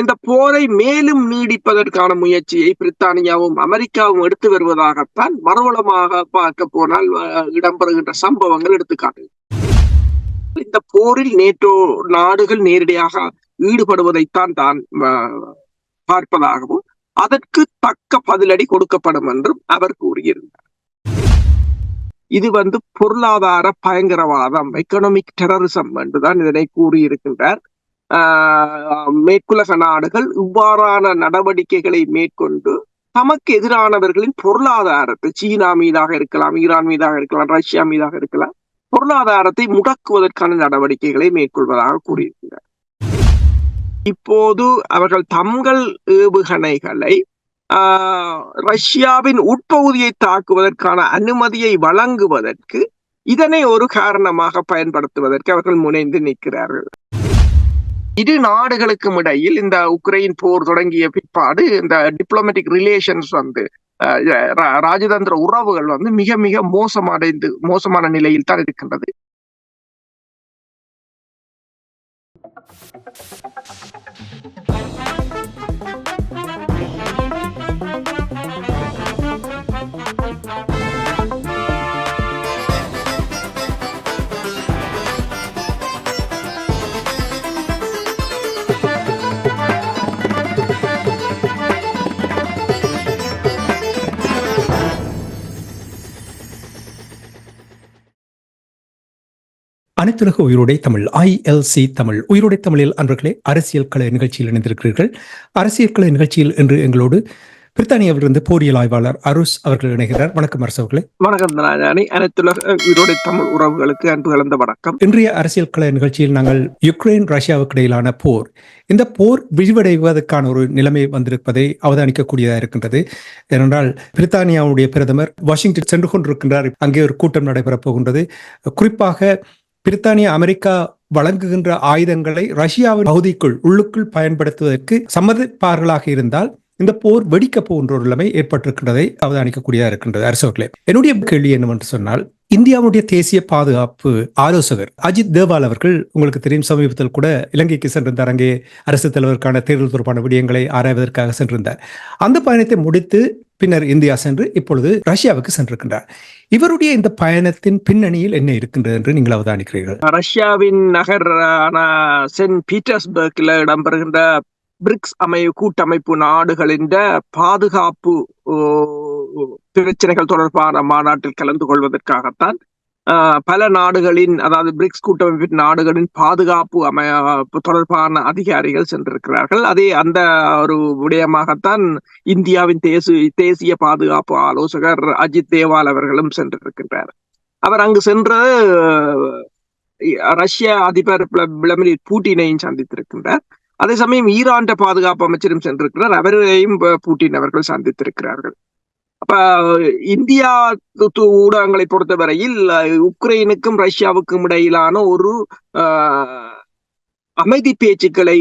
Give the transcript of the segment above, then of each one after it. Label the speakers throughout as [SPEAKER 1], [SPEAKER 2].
[SPEAKER 1] இந்த போரை மேலும் நீடிப்பதற்கான முயற்சியை பிரித்தானியாவும் அமெரிக்காவும் எடுத்து வருவதாகத்தான் மறுவளமாக பார்க்க போனால் இடம்பெறுகின்ற சம்பவங்கள் எடுத்துக்காட்டு இந்த போரில் நேட்டோ நாடுகள் நேரடியாக ஈடுபடுவதைத்தான் தான் பார்ப்பதாகவும் அதற்கு தக்க பதிலடி கொடுக்கப்படும் என்றும் அவர் கூறியிருந்தார். இது வந்து பொருளாதார பயங்கரவாதம் எக்கனாமிக் டெரரிசம் என்றுதான் இதனை கூறியிருக்கின்றார். மேற்குலக நாடுகள் இவ்வாறான நடவடிக்கைகளை மேற்கொண்டு தமக்கு எதிரானவர்களின் பொருளாதாரத்தை சீனா மீதாக இருக்கலாம் ஈரான் மீதாக இருக்கலாம் ரஷ்யா மீதாக இருக்கலாம் பொருளாதாரத்தை முடக்குவதற்கான நடவடிக்கைகளை மேற்கொள்வதாக கூறியிருக்கிறார். இப்போது அவர்கள் தங்கள் ஏவுகணைகளை ரஷ்யாவின் உட்பகுதியை தாக்குவதற்கான அனுமதியை வழங்குவதற்கு இதனை ஒரு காரணமாக பயன்படுத்துவதற்கு அவர்கள் முனைந்து நிற்கிறார்கள். இரு நாடுகளுக்கும் இடையில் இந்த உக்ரைன் போர் தொடங்கிய பிற்பாடு இந்த டிப்ளமேட்டிக் ரிலேஷன்ஸ் வந்து ராஜதந்திர உறவுகள் வந்து மிக மிக மோசமடைந்து மோசமான நிலையில் தான் இருக்கின்றது.
[SPEAKER 2] அனைத்துலக உயிரோடை தமிழ் ஐஎல்சி தமிழ். உயிரோடை தமிழில் அன்பர்களே அரசியல் கலை நிகழ்ச்சியில் இணைந்திருக்கிறீர்கள். அரசியல் கலை நிகழ்ச்சியில் இன்று எங்களோடு பிரித்தானியாவிலிருந்து போரியல் ஆய்வாளர் அருஸ் அவர்கள் இணைகிறார். வணக்கம் அரசு அவர்களே.
[SPEAKER 1] வணக்கம் அனைத்துலக உயிரோடை தமிழ் உறவுகளுக்கு அன்பு கலந்த வணக்கம்.
[SPEAKER 2] இன்றைய அரசியல் கலை நிகழ்ச்சியில் நாங்கள் யுக்ரைன் ரஷ்யாவுக்கு இடையிலான போர். இந்த போர் விரிவடைவதற்கான ஒரு நிலைமை வந்திருப்பதை அவதானிக்கக்கூடியதாக இருக்கின்றது. ஏனென்றால் பிரித்தானியாவுடைய பிரதமர் வாஷிங்டன் சென்று கொண்டிருக்கின்றார். அங்கே ஒரு கூட்டம் நடைபெறப் போகின்றது. குறிப்பாக பிரித்தானிய அமெரிக்கா வழங்குகின்ற ஆயுதங்களை ரஷ்யாவின் பகுதிக்குள் உள்ளுக்குள் பயன்படுத்துவதற்கு சம்மதிப்பார்களாக இருந்தால் இந்த போர் வெடிக்க போன்ற ஒரு நிலைமை ஏற்பட்டிருக்கின்றதை அவதானிக்கக்கூடியதாக இருக்கின்றது. அரசவர்களே என்னுடைய கேள்வி என்னவென்று சொன்னால் இந்தியாவுடைய தேசிய பாதுகாப்பு ஆலோசகர் அஜித் தேவால் அவர்கள் உங்களுக்கு தெரியும் சமீபத்தில் கூட இலங்கைக்கு சென்றிருந்தார். அங்கே அரசு தலைவருக்கான தேர்தல் தொடர்பான விடயங்களை ஆராய்வதற்காக சென்றிருந்தார். அந்த பயணத்தை முடித்து பின்னர் இந்தியா சென்று இப்பொழுது ரஷ்யாவுக்கு சென்றிருக்கின்றார். இவருடைய இந்த பயணத்தின் பின்னணியில் என்ன இருக்கின்றது என்று நீங்கள் அவதானிக்கிறீர்கள்?
[SPEAKER 1] ரஷ்யாவின் நகரான சென்ட் பீட்டர்ஸ்பர்க்ல இடம்பெறுகின்ற பிரிக்ஸ் அமை கூட்டமைப்பு நாடுகளின் பாதுகாப்பு பிரச்சனைகள் தொடர்பான மாநாட்டில் கலந்து கொள்வதற்காகத்தான் பல நாடுகளின் அதாவது பிரிக்ஸ் கூட்டமைப்பின் நாடுகளின் பாதுகாப்பு அமைப்பு தொடர்பான அதிகாரிகள் சென்றிருக்கிறார்கள் அதே அந்த ஒரு விடயமாகத்தான் இந்தியாவின் தேசிய தேசிய பாதுகாப்பு ஆலோசகர் அஜித் தேவால் அவர்களும் சென்றிருக்கின்றார் அவர் அங்கு சென்ற ரஷ்ய அதிபர் விளமிர் பூட்டினையும் சந்தித்திருக்கின்றார் அதே சமயம் ஈரான் பாதுகாப்பு அமைச்சரும் சென்றிருக்கிறார் அவரையும் பூட்டின் அவர்கள் சந்தித்திருக்கிறார்கள் அப்ப இந்தியா ஊடகங்களை பொறுத்தவரையில் உக்ரைனுக்கும் ரஷ்யாவுக்கும் இடையிலான ஒரு அமைதி பேச்சுக்களை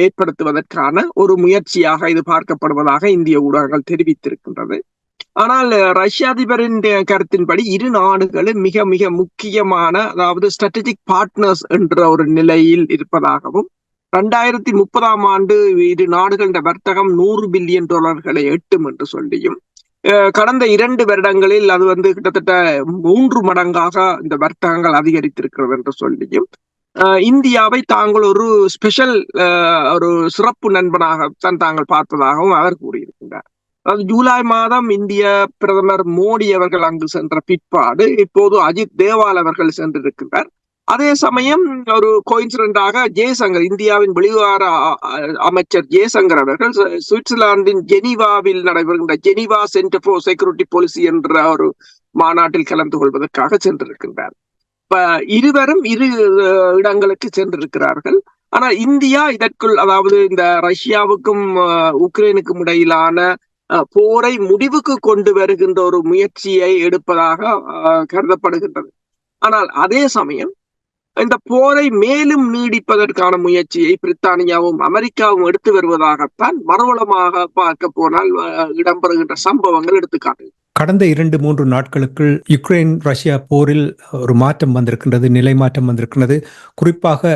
[SPEAKER 1] ஏற்படுத்துவதற்கான ஒரு முயற்சியாக இது பார்க்கப்படுவதாக இந்திய ஊடகங்கள் தெரிவித்திருக்கின்றது. ஆனால் ரஷ்ய அதிபரின் கருத்தின்படி இரு நாடுகளும் மிக மிக முக்கியமான அதாவது ஸ்ட்ராட்டஜிக் பார்ட்னர்ஸ் என்ற ஒரு நிலையில் இருப்பதாகவும் ரெண்டாயிரத்தி முப்பதாம் ஆண்டு இரு நாடுகளின் வர்த்தகம் நூறு பில்லியன் டாலர்களை எட்டும் என்று சொல்லியும் கடந்த இரண்டு வருடங்களில் அது வந்து கிட்டத்தட்ட மூன்று மடங்காக இந்த வர்த்தகங்கள் அதிகரித்திருக்கிறது என்று சொல்லியும் இந்தியாவை தாங்கள் ஒரு ஸ்பெஷல் ஒரு சிறப்பு நண்பனாகத்தான் தாங்கள் பார்த்ததாகவும் அவர் கூறியிருக்கின்றார். அதாவது ஜூலை மாதம் இந்திய பிரதமர் மோடி அவர்கள் அங்கு சென்ற பிற்பாடு இப்போது அஜித் தேவால் அவர்கள் சென்றிருக்கின்றார். அதே சமயம் ஒரு கோயின்சிடண்டாக ஜெய்சங்கர் இந்தியாவின் வெளிவார அமைச்சர் ஜெய்சங்கர் அவர்கள் சுவிட்சர்லாந்தின் ஜெனிவாவில் நடைபெறுகின்ற Geneva Centre for Security Policy என்ற ஒரு மாநாட்டில் கலந்து கொள்வதற்காக சென்றிருக்கின்றார். இப்ப இருவரும் இரு இடங்களுக்கு சென்றிருக்கிறார்கள். ஆனா இந்தியா இதற்குள் அதாவது இந்த ரஷ்யாவுக்கும் உக்ரைனுக்கும் இடையிலான போரை முடிவுக்கு கொண்டு வருகின்ற ஒரு முயற்சியை எடுப்பதாக கருதப்படுகின்றது. ஆனால் அதே சமயம் இந்த போரை மேலும் நீடிப்பதற்கான முயற்சியை பிரித்தானியாவும் அமெரிக்காவும் எடுத்து வருவதாகத்தான் மறுவளமாக பார்க்க போனால் இடம்பெறுகின்ற சம்பவங்கள் எடுத்துக்காட்டு.
[SPEAKER 2] கடந்த இரண்டு மூன்று நாட்களுக்குள் யுக்ரைன் ரஷ்யா போரில் ஒரு மாற்றம் வந்திருக்கின்றது நிலை மாற்றம் வந்திருக்கின்றது. குறிப்பாக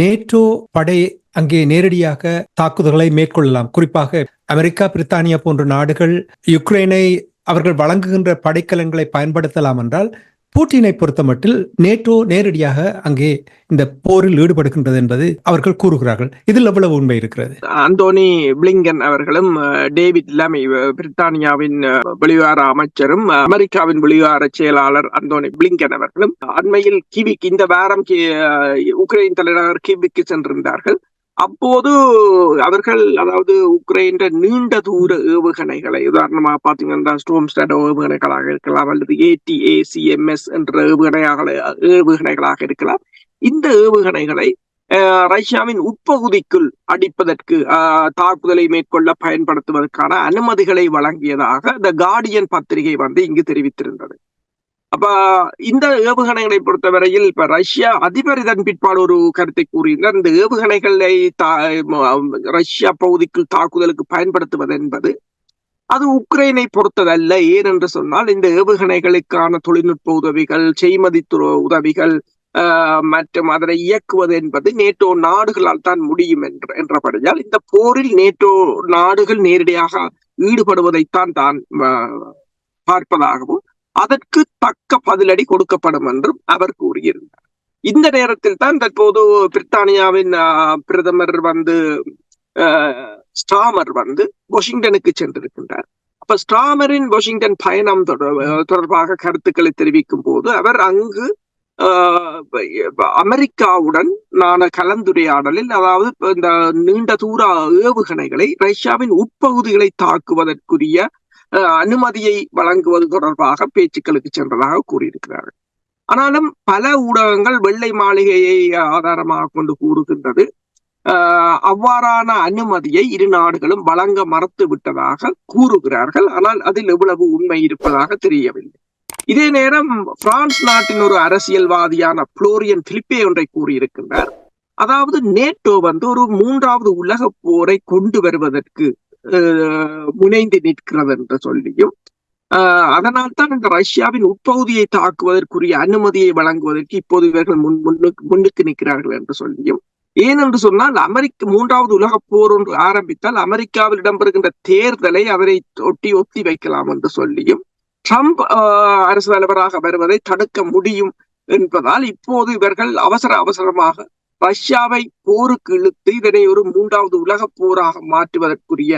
[SPEAKER 2] நேட்டோ படை அங்கே நேரடியாக தாக்குதல்களை மேற்கொள்ளலாம். குறிப்பாக அமெரிக்கா பிரித்தானியா போன்ற நாடுகள் யுக்ரைனை அவர்கள் வழங்குகின்ற படைக்கலன்களை பயன்படுத்தலாம் என்றால் பூட்டினை பொறுத்தமட்டில் நேட்டோ நேரடியாக அங்கே இந்த போரில் ஈடுபடுகின்றது என்பது அவர்கள் கூறுகிறார்கள். இதில் எவ்வளவு உண்மை இருக்கிறது?
[SPEAKER 1] அந்தோனி பிளிங்கன் அவர்களும் டேவிட் லமி பிரித்தானியாவின் வெளிவார அமைச்சரும் அமெரிக்காவின் வெளிவார செயலாளர் அந்தோனி பிளிங்கன் அவர்களும் அண்மையில் கிவிக் இந்த வாரம் கி- அஹ், உக்ரைன் தலைநகர் கிவிக்கு சென்றிருந்தார்கள். அப்போது அவர்கள் அதாவது உக்ரைன்ற நீண்ட தூர ஏவுகணைகளை உதாரணமாக பார்த்தீங்கன்னா ஸ்டோம் ஸ்டாட் ஏவுகணைகளாக இருக்கலாம் அல்லது ஏடிஏசிஎம்எஸ் என்ற ஏவுகணையாக ஏவுகணைகளாக இருக்கலாம். இந்த ஏவுகணைகளை அஹ், ரஷ்யாவின் உட்பகுதிக்குள் அடிப்பதற்கு தாக்குதலை மேற்கொள்ள பயன்படுத்துவதற்கான அனுமதிகளை வழங்கியதாக த கார்டியன் பத்திரிகை வந்து இங்கு தெரிவித்திருந்தது. அப்ப இந்த ஏவுகணைகளை பொறுத்தவரையில் இப்ப ரஷ்யா அதிபர் இதன் பிற்பாடு ஒரு கருத்தை கூறியிருந்தார் இந்த ஏவுகணைகளை தா- ரஷ்யா பகுதிக்கு தாக்குதலுக்கு பயன்படுத்துவது என்பது அது உக்ரைனை பொறுத்ததல்ல. ஏனென்று சொன்னால் இந்த ஏவுகணைகளுக்கான தொழில்நுட்ப உதவிகள் செய்மதி உதவிகள் மற்றும் அதனை இயக்குவது என்பது நேட்டோ நாடுகளால் தான் முடியும் என்ற என்றபடியால் இந்த போரில் நேட்டோ நாடுகள் நேரடியாக ஈடுபடுவதைத்தான் தான் பார்ப்பதாகவும் அதற்கு தக்க பதிலடி கொடுக்கப்படும் என்றும் அவர் கூறியிருந்தார். இந்த நேரத்தில் தான் தற்போது பிரித்தானியாவின் பிரதமர் வந்து ஆஹ், ஸ்டாமர் வந்து வாஷிங்டனுக்கு சென்றிருக்கின்றார். அப்ப ஸ்டாமரின் வாஷிங்டன் பயணம் தொடர்- தொடர்பாக கருத்துக்களை தெரிவிக்கும் போது அவர் அங்கு ஆஹ், அமெரிக்காவுடன் நான கலந்துரையாடலில் அதாவது இந்த நீண்ட தூர ஏவுகணைகளை ரஷ்யாவின் உட்பகுதிகளை தாக்குவதற்குரிய அனுமதியை வழங்குவது தொடர்பாக பேச்சுக்களுக்கு சென்றதாக கூறியிருக்கிறார்கள். ஆனாலும் பல ஊடகங்கள் வெள்ளை மாளிகையை ஆதாரமாக கொண்டு கூறுகின்றது. அவ்வாறான அனுமதியை இரு நாடுகளும் வழங்க மறுத்து விட்டதாக கூறுகிறார்கள். ஆனால் அதில் எவ்வளவு உண்மை இருப்பதாக தெரியவில்லை. இதே நேரம் பிரான்ஸ் நாட்டின் ஒரு அரசியல்வாதியான புளோரியன் பிலிப்பே ஒன்றை கூறியிருக்கின்றார். அதாவது நேட்டோ வந்து ஒரு மூன்றாவது உலக போரை கொண்டு வருவதற்கு முனைந்து நிற்கிறது என்று சொல்லியும் ஆஹ், அதனால் தான் இந்த ரஷ்யாவின் உட்பகுதியை தாக்குவதற்குரிய அனுமதியை வழங்குவதற்கு இப்போது இவர்கள் முன் முன்னுக்கு முன்னுக்கு நிற்கிறார்கள் என்று சொல்லியும். ஏனென்று சொன்னால் அமெரிக்க மூன்றாவது உலக போர் ஒன்று ஆரம்பித்தால் அமெரிக்காவில் இடம்பெறுகின்ற தேர்தலை அதனை ஒட்டி ஒத்தி வைக்கலாம் என்று சொல்லியும் ட்ரம்ப் ஆஹ், அரசு தலைவராக வருவதை தடுக்க முடியும் என்பதால் இப்போது இவர்கள் அவசர அவசரமாக ரஷ்யாவை போருக்கு இழுத்து இதனை ஒரு மூன்றாவது உலக போராக மாற்றுவதற்குரிய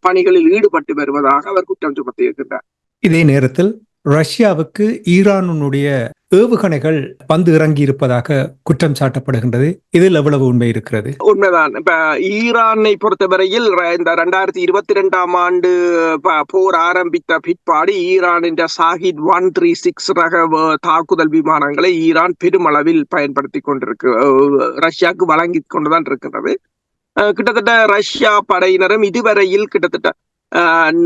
[SPEAKER 1] பணிகளில் ஈடுபட்டு வருவதாக அவர் குற்றம் சுமத்தியிருக்கின்றார்.
[SPEAKER 2] இதே நேரத்தில் ரஷ்யாவுக்கு ஈரானுடைய ஏவுகணைகள் வந்து இறங்கி இருப்பதாக குற்றம் சாட்டப்படுகின்றது. இதில் எவ்வளவு உண்மை இருக்கிறது?
[SPEAKER 1] உண்மைதான். இப்ப ஈரானை பொறுத்தவரையில் இந்த ரெண்டாயிரத்தி இருபத்தி ரெண்டாம் ஆண்டு போர் ஆரம்பித்த பிற்பாடு ஈரானின் சாஹித் ஒன் த்ரீ சிக்ஸ் ரக வ- தாக்குதல் விமானங்களை ஈரான் பெருமளவில் பயன்படுத்தி கொண்டிருக்கு ரஷ்யாவுக்கு வழங்கி கொண்டுதான் இருக்கிறது அஹ் கிட்டத்தட்ட ரஷ்யா படையினரும் இதுவரையில் கிட்டத்தட்ட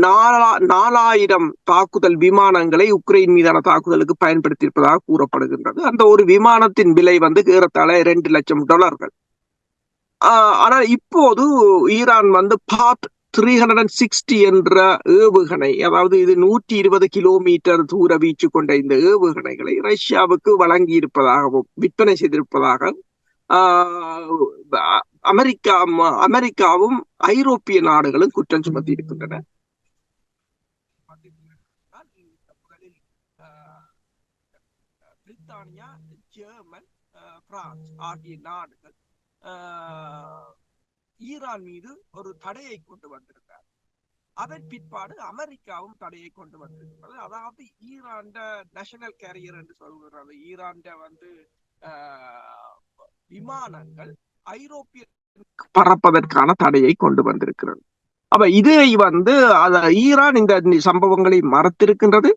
[SPEAKER 1] நாலா நாலாயிரம் தாக்குதல் விமானங்களை உக்ரைன் மீதான தாக்குதலுக்கு பயன்படுத்தியிருப்பதாக கூறப்படுகின்றது. அந்த ஒரு விமானத்தின் விலை வந்து ஏறத்தாழ இரண்டு லட்சம் டாலர்கள். ஆஹ் ஆனால் இப்போது ஈரான் வந்து Fath three hundred and sixty என்ற ஏவுகணை அதாவது இது நூற்றி இருபது கிலோமீட்டர் தூர வீச்சு கொண்ட இந்த ஏவுகணைகளை ரஷ்யாவுக்கு வழங்கி இருப்பதாகவும் விற்பனை செய்திருப்பதாக ஆஹ் அமெரிக்கா அமெரிக்காவும் ஐரோப்பிய நாடுகளும் குற்றம் சுமத்தி இருக்கின்றன பிரித்தானியா ஜெர்மன் பிரான்ஸ் ஆகிய நாடுகள் ஈரான் மீது ஒரு தடையை கொண்டு வந்திருந்தார். அதன் பிற்பாடு அமெரிக்காவும் தடையை கொண்டு வந்திருக்கிறது. அதாவது ஈராண்ட நேஷனல் கேரியர் என்று சொல்கிறது ஈராண்ட வந்து விமானங்கள் ஐரோப்பிய பறப்பதற்கான தடையை கொண்டு வந்திருக்கிறது. அப்ப இதை வந்து ஈரான் இந்த சம்பவங்களை மறத்திருக்கின்றது.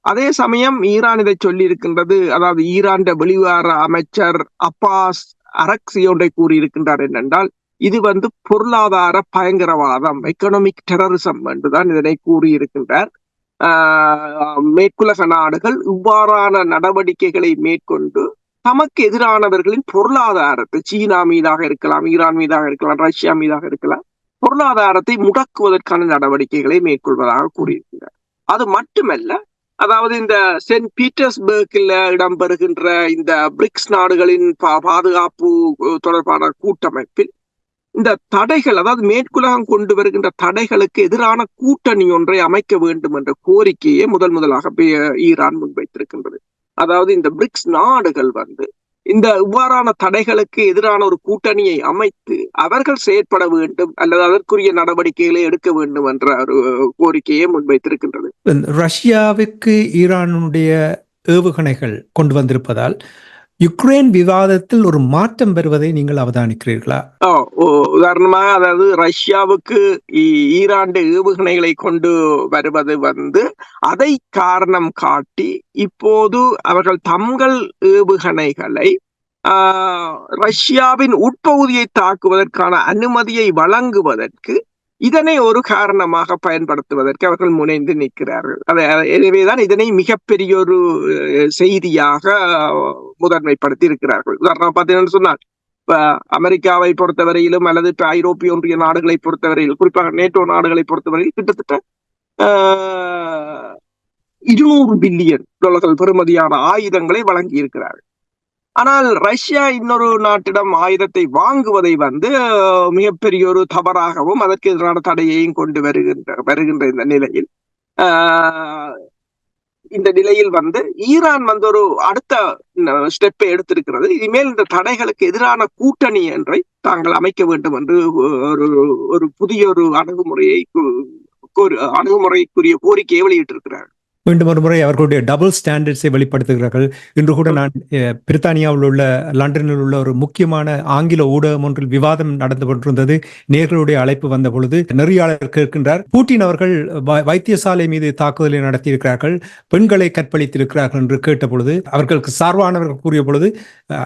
[SPEAKER 1] அதே சமயம் ஈரான் இதை சொல்லி இருக்கின்றது அதாவது ஈரான் வெளிவார அமைச்சர் அப்பாஸ் அரக்சி ஒன்றை கூறியிருக்கின்றார் என்னென்றால் இது வந்து பொருளாதார பயங்கரவாதம் எக்கனாமிக் டெரரிசம் என்றுதான் இதனை கூறியிருக்கின்றார். ஆஹ் மேற்குலக நாடுகள் இவ்வாறான நடவடிக்கைகளை மேற்கொண்டு தமக்கு எதிரானவர்களின் பொருளாதாரத்தை சீனா மீதாக இருக்கலாம் ஈரான் மீதாக இருக்கலாம் ரஷ்யா மீதாக இருக்கலாம் பொருளாதாரத்தை முடக்குவதற்கான நடவடிக்கைகளை மேற்கொள்வதாக கூறியிருக்கிறார். அது மட்டுமல்ல அதாவது இந்த சென்ட் பீட்டர்ஸ்பர்கில் இடம்பெறுகின்ற இந்த பிரிக்ஸ் நாடுகளின் பா- பாதுகாப்பு தொடர்பான கூட்டமைப்பில் இந்த தடைகள் அதாவது மேற்குலகம் கொண்டு வருகின்ற தடைகளுக்கு எதிரான கூட்டணி ஒன்றை அமைக்க வேண்டும் என்ற கோரிக்கையை முதல் முதலாக ஈரான் முன்வைத்திருக்கின்றது. அதாவது இந்த பிரிக்ஸ் நாடுகள் வந்து இந்த இவ்வாறான தடைகளுக்கு எதிரான ஒரு கூட்டணியை அமைத்து அவர்கள் செயற்பட வேண்டும் அல்லது அதற்குரிய நடவடிக்கைகளை எடுக்க வேண்டும் என்ற ஒரு கோரிக்கையை முன்வைத்திருக்கின்றது.
[SPEAKER 2] ரஷ்யாவுக்கு ஈரானுடைய ஏவுகணைகள் கொண்டு வந்திருப்பதால் யுக்ரைன் விவாதத்தில் ஒரு மாற்றம் வருவதை நீங்கள் அவதானிக்கிறீர்களா?
[SPEAKER 1] ஓ, உதாரணமாக அதாவது ரஷ்யாவுக்கு ஈ- ஏவுகணைகளை கொண்டு வருவது வந்து அதை காரணம் காட்டி இப்போது அவர்கள் தங்கள் ஏவுகணைகளை ஆஹ், ரஷ்யாவின் உட்பகுதியை தாக்குவதற்கான அனுமதியை வழங்குவதற்கு இதனை ஒரு காரணமாக பயன்படுத்துவதற்கு அவர்கள் முனைந்து நிற்கிறார்கள். அதை எனவேதான் இதனை மிகப்பெரிய ஒரு செய்தியாக முதன்மைப்படுத்தி இருக்கிறார்கள். உதாரணம் பார்த்தீங்கன்னு சொன்னால் இப்ப அமெரிக்காவை பொறுத்தவரையிலும் அல்லது இப்ப ஐரோப்பிய ஒன்றிய நாடுகளை பொறுத்தவரையில் குறிப்பாக நேட்டோ நாடுகளை பொறுத்தவரையில் கிட்டத்தட்ட ஆஹ், இருநூறு பில்லியன் டாலர்கள் பெறுமதியான ஆயுதங்களை வழங்கி இருக்கிறார்கள் ஆனால் ரஷ்யா இன்னொரு நாட்டிடம் ஆயுதத்தை வாங்குவதை வந்து மிகப்பெரிய ஒரு தவறாகவும் அதற்கு எதிரான தடையையும் கொண்டு வருகின்ற வருகின்ற இந்த நிலையில் ஆஹ், இந்த நிலையில் வந்து ஈரான் வந்து ஒரு அடுத்த ஸ்டெப்பை எடுத்திருக்கிறது. இனிமேல் இந்த தடைகளுக்கு எதிரான கூட்டணி என்றை தாங்கள் அமைக்க வேண்டும் என்று ஒரு ஒரு புதிய ஒரு அணுகுமுறையை அணுகுமுறைக்குரிய கோரிக்கையை வெளியிட்டிருக்கிறார்கள்.
[SPEAKER 2] மீண்டும் ஒரு முறை அவர்களுடைய டபுள் ஸ்டாண்டர்ட்ஸை வெளிப்படுத்துகிறார்கள். இன்று கூட நான் பிரித்தானியாவில் உள்ள லண்டனில் உள்ள ஒரு முக்கியமான ஆங்கில ஊடகம் ஒன்றில் விவாதம் நடந்து கொண்டிருந்தது. நேர்களுடைய அழைப்பு வந்த பொழுது நெறியாளர் கேட்கின்றார் பூட்டின் அவர்கள் வ- வைத்தியசாலை மீது தாக்குதலை நடத்தியிருக்கிறார்கள் பெண்களை கற்பழித்திருக்கிறார்கள் என்று கேட்ட பொழுது அவர்களுக்கு சார்பானவர்கள் கூறிய பொழுது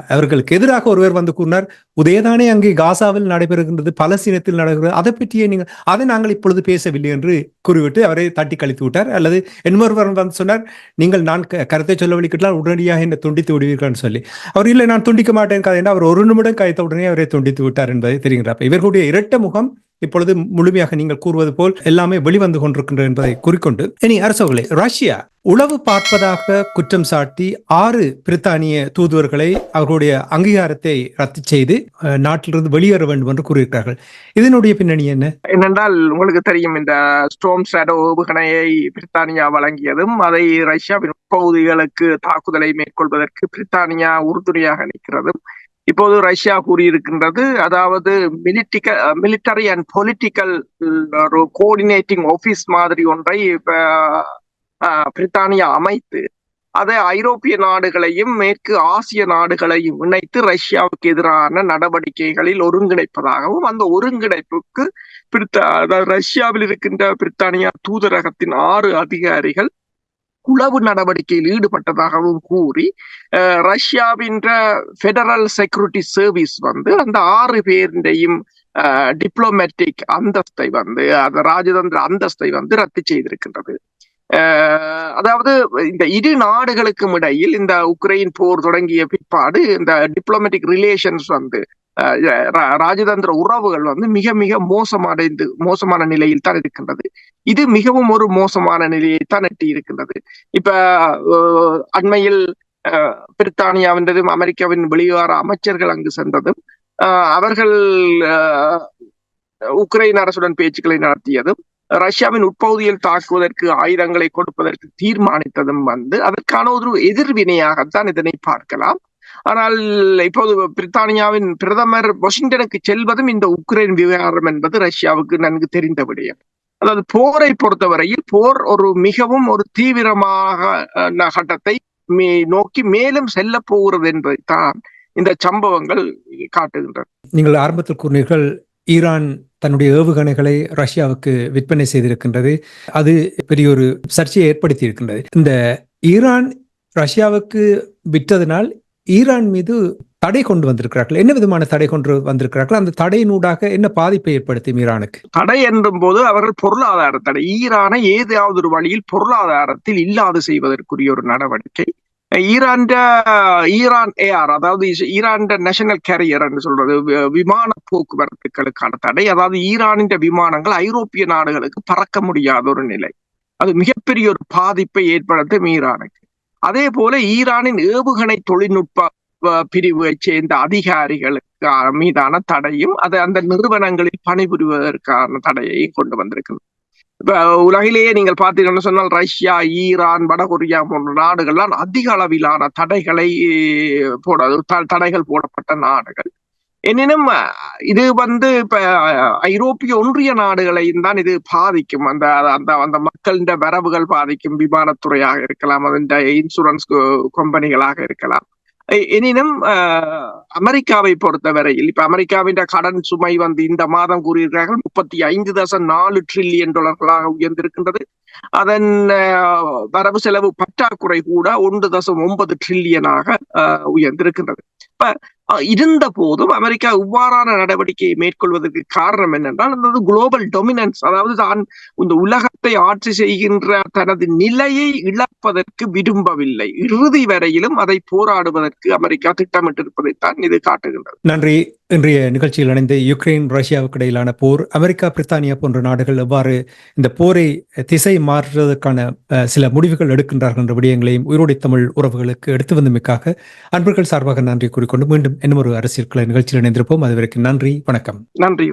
[SPEAKER 2] அவர்களுக்கு எதிராக ஒருவர் வந்து கூறினார் உதயதானே அங்கே காசாவில் நடைபெறுகின்றது பலஸ்தீனத்தில் நடக்கிறது. அதை பற்றியே நீங்கள் அதை நாங்கள் இப்பொழுது பேசவில்லை என்று கூறிவிட்டு அவரை தட்டி கழித்து விட்டார். அல்லது இன்னொருவர் வந்து சொன்னார் நீங்கள் நான் க- கருத்தை சொல்ல வழிக்கிட்டால் உடனடியாக என்னை துண்டித்து விடுவீர்கள்னு சொல்லி. அவர் இல்லை நான் துண்டிக்க மாட்டேன் கதை அவர் ஒரு நிமிடம் கழித்த உடனே அவரை துண்டித்து விட்டார் என்பதை தெரிகிறார் இவர்களுடைய இரட்ட முகம் இப்பொழுது முழுமையாக நீங்கள் கூறுவது போல் எல்லாமே வெளிவந்து கொண்டிருக்கின்ற என்பதை குறிக்கொண்டு இனி அரசவர்களே ரஷ்யா உளவு பார்ப்பதாக குற்றம் சாட்டி ஆறு பிரித்தானிய தூதுவர்களை அவர்களுடைய அங்கீகாரத்தை ரத்து செய்து அஹ், நாட்டிலிருந்து வெளியேற வேண்டும் என்று கூறியிருக்கிறார்கள். இதனுடைய பின்னணி என்ன?
[SPEAKER 1] என்னென்றால் உங்களுக்கு தெரியும் இந்த ஸ்டோம் ஷேடோ ஏவுகணையை பிரித்தானியா வழங்கியதும் அதை ரஷ்யாவின் பகுதிகளுக்கு தாக்குதலை மேற்கொள்வதற்கு பிரித்தானியா உறுதுணையாக நிற்கிறதும் இப்போது ரஷ்யா கூறியிருக்கின்றது அதாவது மிலிட்டிக்கல் மிலிட்டரி அண்ட் பொலிட்டிக்கல் ஒரு கோஆர்டினேட்டிங் ஆஃபீஸ் மாதிரி ஒன்றை பிரித்தானியா அமைத்து அதை ஐரோப்பிய நாடுகளையும் மேற்கு ஆசிய நாடுகளையும் இணைத்து ரஷ்யாவுக்கு எதிரான நடவடிக்கைகளில் ஒருங்கிணைப்பதாகவும் அந்த ஒருங்கிணைப்புக்கு பிரித்தா அதாவது ரஷ்யாவில் இருக்கின்ற பிரித்தானியா தூதரகத்தின் ஆறு அதிகாரிகள் குளவு நடவடிக்கையில் ஈடுபட்டதாகவும் கூறி அஹ், ஃபெடரல் செக்யூரிட்டி சர்வீஸ் வந்து அந்த ஆறு பேருடையும் டிப்ளோமேட்டிக் அந்தஸ்தை வந்து அந்த ராஜதந்திர அந்தஸ்தை வந்து ரத்து செய்திருக்கின்றது. அதாவது இந்த இரு நாடுகளுக்கும் இடையில் இந்த உக்ரைன் போர் தொடங்கிய பிற்பாடு இந்த டிப்ளமேட்டிக் ரிலேஷன்ஸ் வந்து ராஜதந்திர உறவுகள் வந்து மிக மிக மோசமடைந்து மோசமான நிலையில் தான் இருக்கின்றது. இது மிகவும் ஒரு மோசமான நிலையை தான் எட்டி இருக்கின்றது. இப்ப அண்மையில் பிரித்தானியாவின்றதும் அமெரிக்காவின் வெளிவார அமைச்சர்கள் அங்கு சென்றதும் அவர்கள் உக்ரைன் அரசுடன் பேச்சுக்களை நடத்தியதும் ரஷ்யாவின் உட்பகுதியில் தாக்குவதற்கு ஆயுதங்களை கொடுப்பதற்கு தீர்மானித்ததும் வந்து அதற்கான ஒரு எதிர்வினையாகத்தான் இதனை பார்க்கலாம். ஆனால் இப்போது பிரித்தானியாவின் பிரதமர் வாஷிங்டனுக்கு செல்வதும் இந்த உக்ரைன் விவகாரம் என்பது ரஷ்யாவுக்கு நன்கு தெரிந்த விடயம். அதாவது போரை பொறுத்தவரையில் போர் ஒரு மிகவும் ஒரு தீவிரமாக கட்டத்தை மே- நோக்கி மேலும் செல்ல போகிறது என்பதைத்தான் இந்த சம்பவங்கள் காட்டுகின்றன.
[SPEAKER 2] நீங்கள் ஆரம்பத்தில் கூறினீர்கள் ஈரான் தன்னுடைய ஏவுகணைகளை ரஷ்யாவுக்கு விற்பனை செய்திருக்கின்றது. அது பெரிய ஒரு சர்ச்சையை ஏற்படுத்தி இருக்கின்றது இந்த ஈரான் ரஷ்யாவுக்கு விற்றதனால் ஈரான் மீது தடை கொண்டு வந்திருக்கிறார்கள். என்ன விதமான தடை கொண்டு வந்திருக்கிறார்கள்? அந்த தடையினூடாக என்ன பாதிப்பை ஏற்படுத்தும் ஈரானுக்கு?
[SPEAKER 1] தடை என்றும் போது அவர்கள் பொருளாதார தடை. ஈரானை ஏதாவது ஒரு வழியில் பொருளாதாரத்தில் இல்லாது செய்வதற்குரிய ஒரு நடவடிக்கை ஈரான்ட ஈரான் ஏஆர் அதாவது ஈரான்ட நேஷனல் கேரியர் என்று சொல்றது விமான போக்குவரத்துகளுக்கான தடை. அதாவது ஈரானின் விமானங்கள் ஐரோப்பிய நாடுகளுக்கு பறக்க முடியாத ஒரு நிலை. அது மிகப்பெரிய ஒரு பாதிப்பை ஏற்படுத்தும் ஈரானுக்கு. அதே போல ஈரானின் ஏவுகணை தொழில்நுட்ப பிரிவை சேர்ந்த அதிகாரிகளுக்கு மீதான தடையும் அது அந்த நிறுவனங்களில் பணிபுரிவதற்கான தடையையும் கொண்டு வந்திருக்கிறது. இப்ப உலகிலேயே நீங்கள் பார்த்தீங்கன்னு சொன்னால் ரஷ்யா ஈரான் வடகொரியா போன்ற நாடுகள்லாம் அதிக அளவிலான தடைகளை போட த- தடைகள் போடப்பட்ட நாடுகள். எனினும் இது வந்து இப்ப ஐரோப்பிய ஒன்றிய நாடுகளையும் தான் இது பாதிக்கும். அந்த அந்த அந்த மக்களின் வரவுகள் பாதிக்கும். விமானத்துறையாக இருக்கலாம் அதன் இன்சூரன்ஸ் கம்பெனிகளாக இருக்கலாம். எனினும் அஹ், அமெரிக்காவை பொறுத்தவரையில் இப்ப அமெரிக்காவின் கடன் சுமை வந்து இந்த மாதம் கூறியிருக்கிறார்கள் முப்பத்தி ஐந்து தசம் நாலு ட்ரில்லியன் டாலர்களாக உயர்ந்திருக்கின்றது. அதன் வரவு செலவு பற்றாக்குறை கூட ஒன்று தசம் ஒன்பது ட்ரில்லியனாக அஹ், உயர்ந்திருக்கின்றது. இப்ப இருந்த போதும் அமெரிக்கா இவ்வாறான நடவடிக்கையை மேற்கொள்வதற்கு காரணம் என்னென்றால் அந்த குளோபல் டொமினன்ஸ் அதாவது தான் இந்த உலகத்தை ஆட்சி செய்கின்ற தனது நிலையை இழப்பதற்கு விரும்பவில்லை. இறுதி வரையிலும் அதை போராடுவதற்கு அமெரிக்கா திட்டமிட்டிருப்பதைத்தான் இது காட்டுகின்றது.
[SPEAKER 2] நன்றி. இன்றைய நிகழ்ச்சியில் இணைந்த யுக்ரைன் ரஷ்யாவுக்கு இடையிலான போர் அமெரிக்கா பிரித்தானியா போன்ற நாடுகள் எவ்வாறு இந்த போரை திசை மாற்றுவதற்கான அஹ், சில முடிவுகள் எடுக்கின்றார்கள் என்ற விடயங்களையும் உயிரோடை தமிழ் உறவுகளுக்கு எடுத்து வந்தமைக்காக அன்பர்கள் சார்பாக நன்றி கூறிக்கொண்டு மீண்டும் இன்னும் ஒரு அரசியல் கலை நிகழ்ச்சியில் இணைந்திருப்போம். அதுவரைக்கும் நன்றி வணக்கம்.
[SPEAKER 1] நன்றி